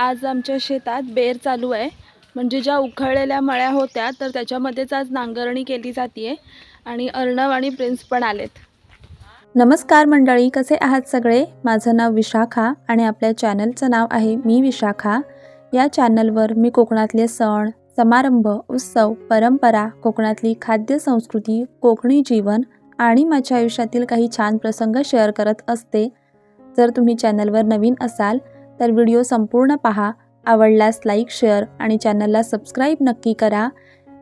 आज आमच्या शेतात बेर चालू आहे. म्हणजे ज्या उखळलेल्या मळ्या होत्या तर त्याच्यामध्येच आज नांगरणी केली जाते आणि अर्णव आणि प्रिन्स पण आलेत. नमस्कार मंडळी कसे आहात सगळे? माझं नाव विशाखा आणि आपल्या चॅनलचं नाव आहे मी विशाखा. या चॅनलवर मी कोकणातले सण समारंभ उत्सव परंपरा कोकणातली खाद्य संस्कृती कोकणी जीवन आणि माझ्या आयुष्यातील काही छान प्रसंग शेअर करत असते. जर तुम्ही चॅनलवर नवीन असाल तर व्हिडिओ संपूर्ण पहा. आवडल्यास लाईक शेअर आणि चॅनलला सबस्क्राईब नक्की करा.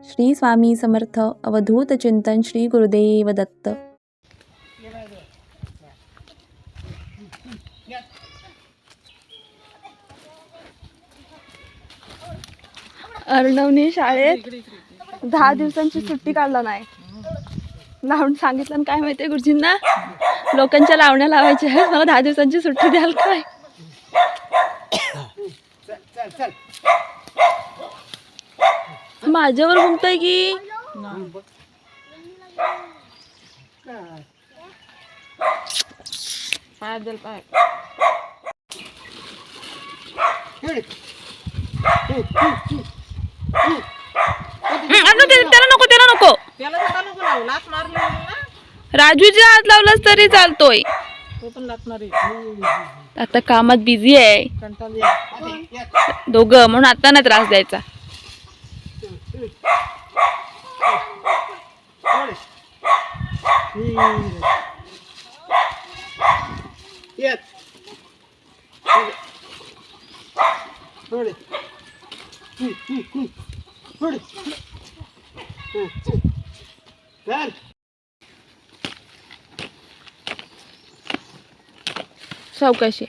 श्री स्वामी समर्थ. अवधूत चिंतन श्री गुरुदेव दत्त. अर्णवने शाळेत दहा दिवसांची सुट्टी काढला नाही. लावून सांगितलं काय माहितीये गुरुजींना? लोकांच्या लावण्या लावायच्या दहा दिवसांची सुट्टी द्याल काय? माझ्यावर घुमतय की? त्याला नको त्याला नको. राजूच्या हात लावलास तरी चालतोय. आता कामात बिझी आहे. कंटाळली दोघं म्हणून आता नाही त्रास द्यायचा. येत थोडे थोडे चल सावकाशी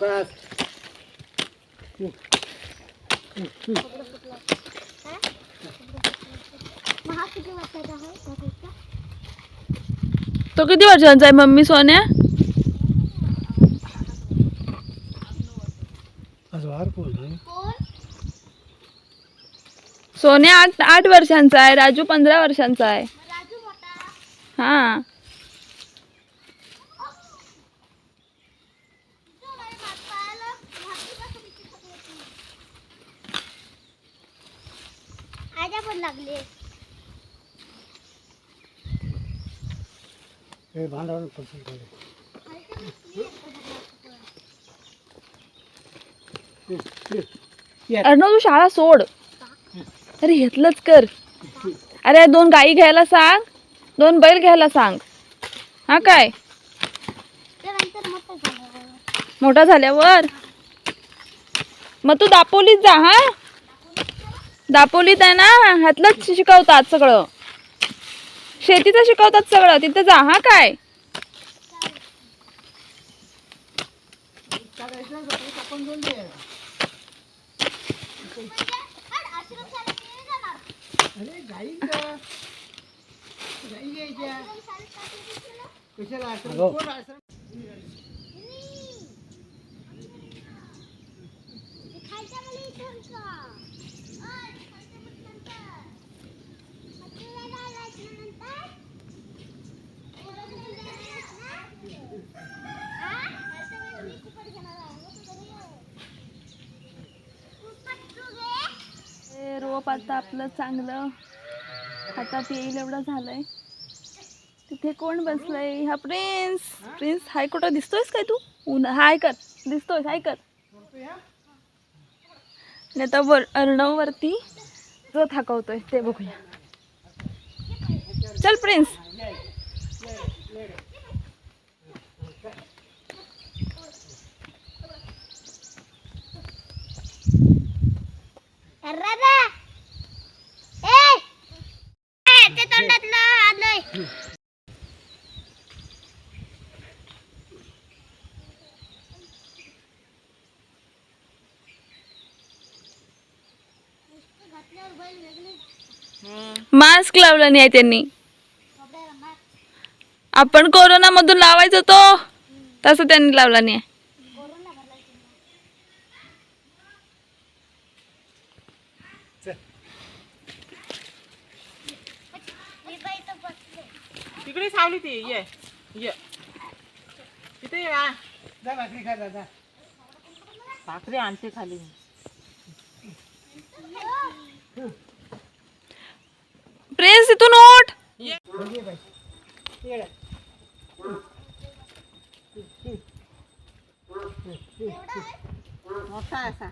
बस तो किती वर्षांचा आहे? मम्मी सोन्या? सोन्या आठ आठ वर्षांचा आहे. राजू पंधरा वर्षांचा आहे. हा आजा पण लागले हे पसंत करे अर्णव तू शाळा सोड. अरे घेतलंच कर. अरे दोन गाई घ्यायला सांग. दोन बैल घ्यायला सांग. हा काय? मोठं झालं मोठा झाल्यावर? मग तू दापोलीत जा हा? दापोलीत आहे ना ह्यातलंच शिकवतात सगळं. शेतीचं शिकवतात सगळं तिथं जा हा काय? कशाला आश्रम कोण आश्रम खायच्या मला इथून का ओय, खायच्या मला नंतर. मग तुला काय लायचं नंतर? तुला कुठे जायचं ना? हा? खायच्या वेळेस मी कुपट घेणार आहे. मग तू घरी ये. कुपट तू घे. ते रोप आता आपलं चांगलं हातात येईल एवढं झालंय. तिथे कोण बसलंय? हा प्रिन्स प्रिन्स हाय कुठं? दिसतोयस काय तू? ऊन हाय कर. दिसतोय हाय कर. आणि आता वर अर्णव वरती रथ ते बघूया. चल प्रिन्स राधा! ते तोंडातलं आलंय. मास्क लावला नाही त्यांनी. आपण कोरोना मधून लावायचो तो. तसं त्यांनी लावला नाही तिकडे सावली ती ये ये तिथे ये बा. जा भाकरी खा जा जा. भाकरी आणते खाली प्रिन्स इथून उठ ये ये बाई. ये रे. मोठा असा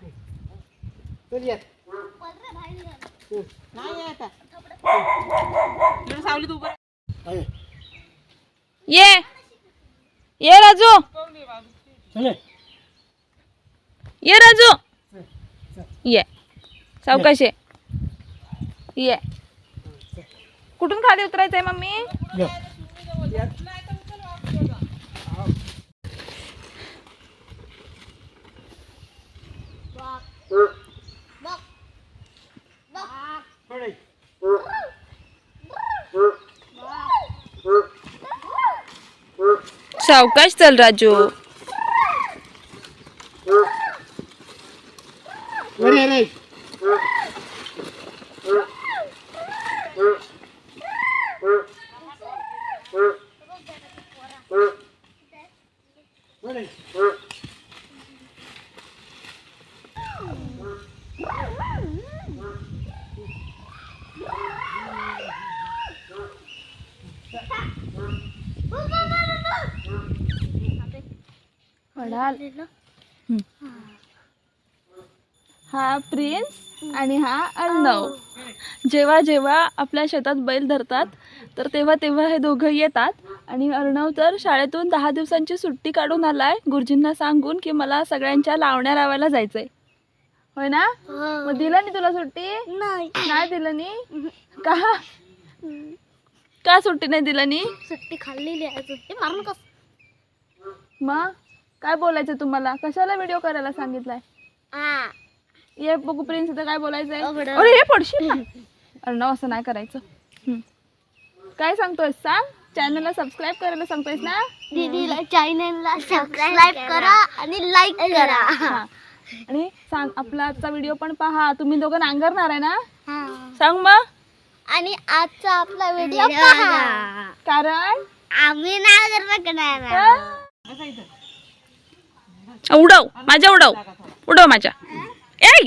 चल ये. नाही आहे आता तिकडे सावलीत उभं राहा. आहे. ये. ये राजू. ये. राजू. ये सावकाश ये. ये. कुठून खाली उतरायचंय मम्मी ये. थोडं ये. सावकाश चल राजू। वर ये रे. वर ये. पडाल हा प्रिन्स आणि हा अर्णव. जेव्हा जेव्हा आपल्या शेतात बैल धरतात तर तेव्हा तेव्हा हे दोघं येतात. आणि अर्णव तर शाळेतून दहा दिवसांची सुट्टी काढून आलाय. गुरुजींना सांगून की मला सगळ्यांच्या लावण्या लावायला जायचंय. होय ना? मग दिलं नाही तुला सुट्टी? नाही. नाही दिलं नी? का? का सुट्टी नाही दिलं नी? सुट्टी खाल्लेली आहे हे मग? काय बोलायचं तुम्हाला? कशाला व्हिडिओ करायला सांगितलाय? हा ये बघू प्रिन्स इथं काय बोलायचंय. अरे हे पडशील ना. अर्णव असं नाही करायचं. हम्म. काय सांगतोय सांग. चॅनलला सबस्क्राईब करायला सांगतोयस ना? दीदीला चॅनलला सबस्क्राईब करा आणि लाईक करा. हा. आणि सांग आपला आजचा व्हिडिओ पण पहा. तुम्ही दोघं नांगरणार आहे ना? हा. सांग मग. आणि आजचा आपला व्हिडिओ पहा. कारण आम्ही नाही करणार बसा इथं. उडव माझ्या उडव. उडव माझ्या. ए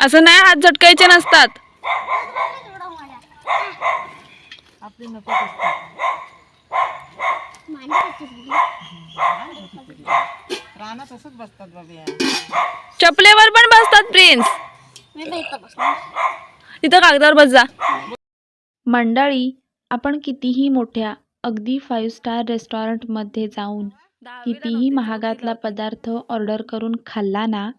असं नाही हात झटकायचे नसतात. चपलेवर पण बसतात प्रिन्स. तिथं कागदावर बस जा. मंडळी आपण कितीही मोठ्या अगदी फाईव्ह स्टार रेस्टॉरंटमध्ये जाऊन कितीही महागातला पदार्थ ऑर्डर करून खाल्ला ना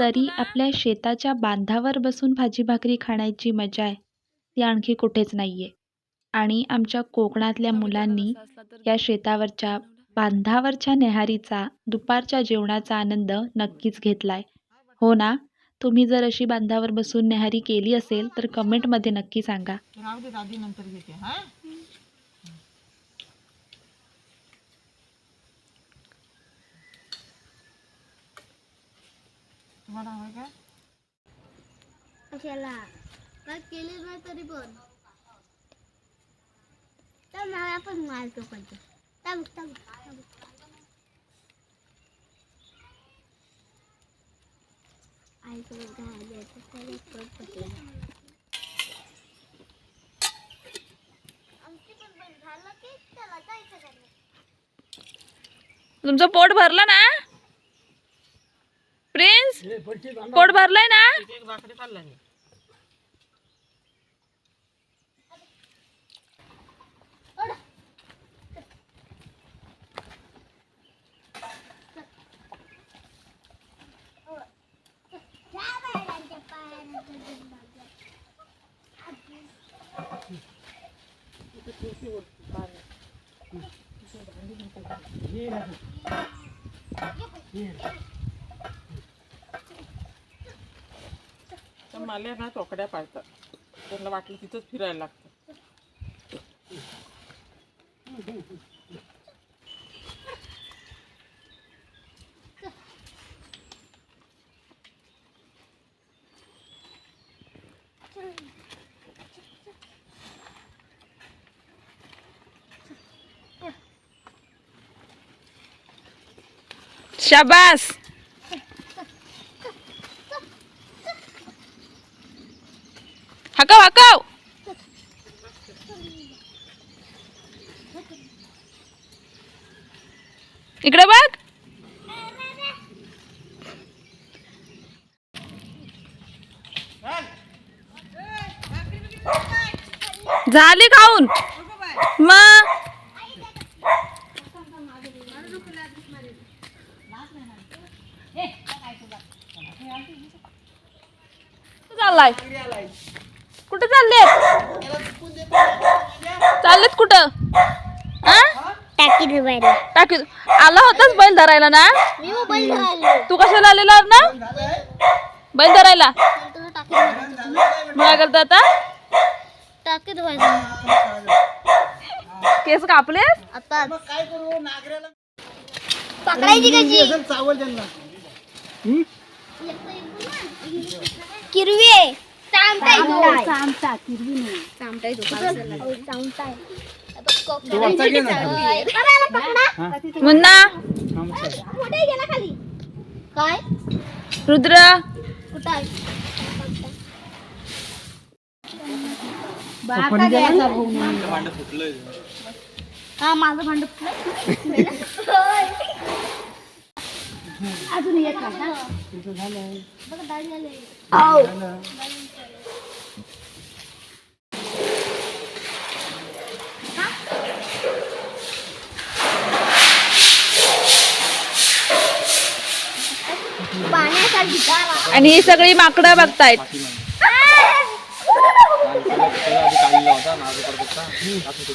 तरी आपल्या शेताच्या बांधावर बसून भाजी भाकरी खाण्याची मजा आहे. ती आणखी कुठेच नाही आहे आणि आमच्या कोकणातल्या मुलांनी या शेतावरच्या बांधावरच्या नेहारीचा दुपारच्या जेवणाचा आनंद नक्कीच घेतलाय. हो ना? तुम्ही जर अशी बांधावर बसून नेहारी केली असेल तर कमेंटमध्ये नक्की सांगा. हा हवंय का कशाला काय केले नाही तरी पण तर मला पण मारतो थांब थांब थांब. तर एक पटला. पण घरी. तुमचं पोट भरलं ना पोट भरलंय ना? एक तर मला ना चोकड्या पाळतात. त्यांना वाटलं तिथंच फिरायला लागतं. शाबास! झाली खाऊन मग? कुठं चाललाय? कुठे चाललेत चाललेत कुठं? टाकी टाकी आला होताच बैल धरायला ना? तू कशाला आलेला ना? बैल धरायला? मग करता आता? टाकी केस कापले आता मग काय करू नागऱ्याला? पकडायची कशी? चावल त्यांना. हम्म? किरवी आहे. चामटाय चामटा किरवी नाही. चामटाय तो. चामटाय तो वरचा घे ना. पकडा. मुन्ना. कुठे गेला खाली. काय? रुद्र. कुठं आहे? हा माझं भांड फुटलं. अजून एक. आणि ही सगळी माकडं बघतायत. আপনি তো